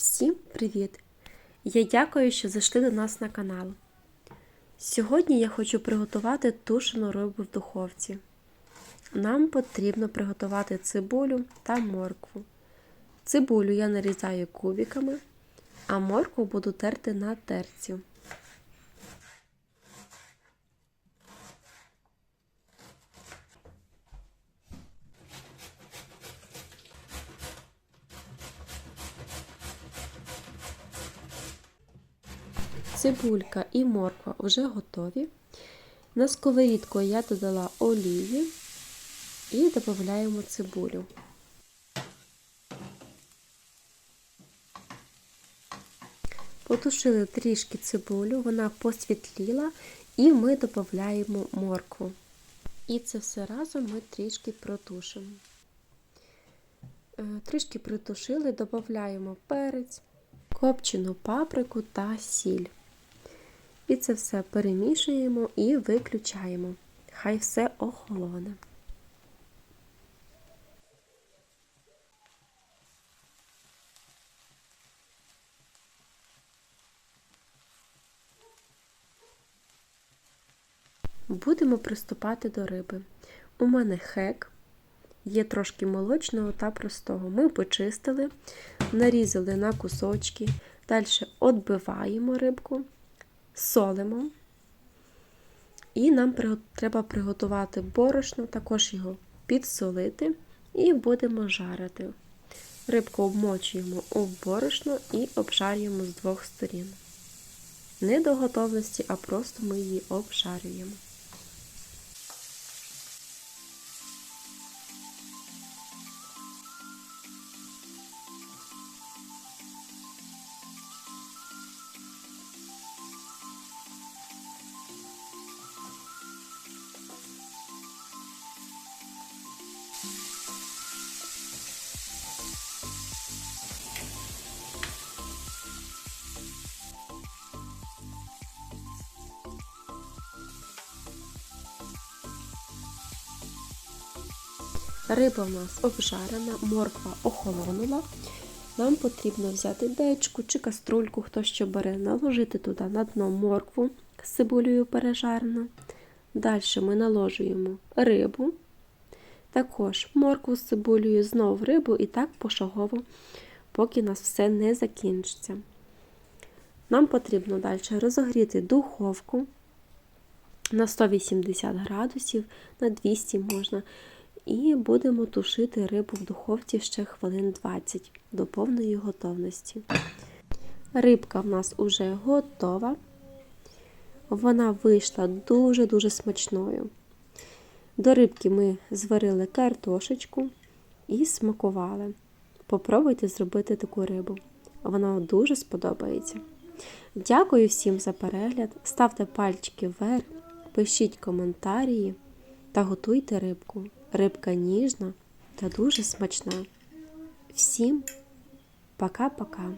Всім привіт! Я дякую, що зайшли до нас на канал. Сьогодні я хочу приготувати тушену рибу в духовці. Нам потрібно приготувати цибулю та моркву. Цибулю я нарізаю кубиками, а моркву буду терти на терці. Цибулька і морква вже готові. На сковорідку я додала олії і додаємо цибулю. Потушили трішки цибулю, вона посвітліла, і ми додаємо моркву. І це все разом ми трішки протушимо. Е, Трішки притушили, додаємо перець, копчену паприку та сіль. І це все перемішуємо і виключаємо. Хай все охолоне. Будемо приступати до риби. У мене хек, є трошки молочного та простого. Ми почистили, нарізали на кусочки, далі відбиваємо рибку солимо. І нам треба приготувати борошно, також його підсолити і будемо жарити. Рибку обмочуємо у борошно і обжарюємо з двох сторін. Не до готовності, а просто ми її обжарюємо. Риба в нас обжарена, морква охолонула. Нам потрібно взяти дечку чи каструльку, хто що бере, наложити туди на дно моркву з цибулею пережарену. Далі ми наложуємо рибу, також моркву з цибулею, знов рибу і так пошагово, поки нас все не закінчиться. Нам потрібно далі розогріти духовку на 180 градусів, на 200 можна. І будемо тушити рибу в духовці ще хвилин 20 до повної готовності. Рибка в нас уже готова. Вона вийшла дуже-дуже смачною. До рибки ми зварили картошечку і смакували. Попробуйте зробити таку рибу. Вона дуже сподобається. Дякую всім за перегляд. Ставте пальчики вверх, пишіть коментарі та готуйте рибку. Рибка ніжна та дуже смачна. Всім пока-пока!